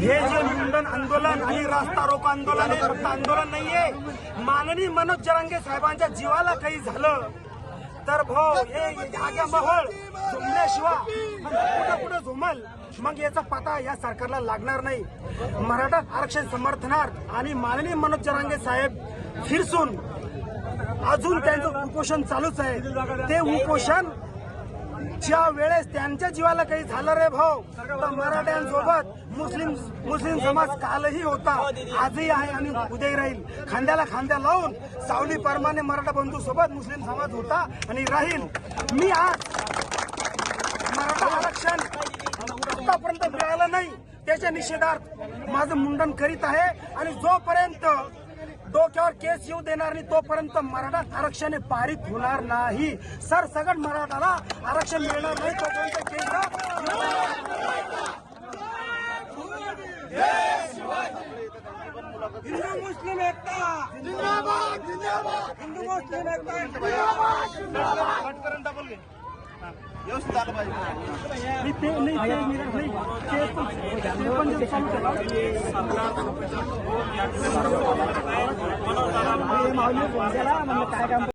हे जे मुंडन आंदोलन आणि रास्ता रोको आंदोलन हे फक्त आंदोलन नाहीये. माननीय मनोज जरांगे साहेबांच्या जीवाला काही झालं तर भाऊ हे जाग्या महळ झुमल्याशिवाय म्हणजे कुठं कुठं झुमल मग याचा पता या सरकारला लागणार नाही. मराठा आरक्षण समर्थनार्थ आणि माननीय मनोज जरांगे साहेब फिरसून अजून त्यांचं उपोषण चालूच आहे. ते उपोषण ज्या वेळेस त्यांच्या जीवाला काही झालं रे भाऊ तर मराठ्यांसोबत मुस्लिम मुस्लिम समाज कालही होता आजही आहे आणि उद्याही राहील. खांद्याला खांद्या लावून सावली परमाने मराठा बंधू सोबत मुस्लिम समाज होता आणि राहील. मी आज मराठा आरक्षण आतापर्यंत मिळालं नाही. त्याच्या निषेधार्थ माझं मुंडन करीत आहे आणि जोपर्यंत डोक्यावर केस येऊ देणार नाही तोपर्यंत मराठा आरक्षण हे पारित होणार नाही. सर सगळं मराठाला आरक्षण मिळणार नाही तोपर्यंत केस हिंदू मुस्लिम एकता. हिंदू मुस्लिम एकता. व्यवस्थित आलं पाहिजे. नाही, ते नाही ते नाही, नाही. ते पण- ते पण जे चालू केलं. अरे, माऊली, बोल द्याला, म्हणलं काय काम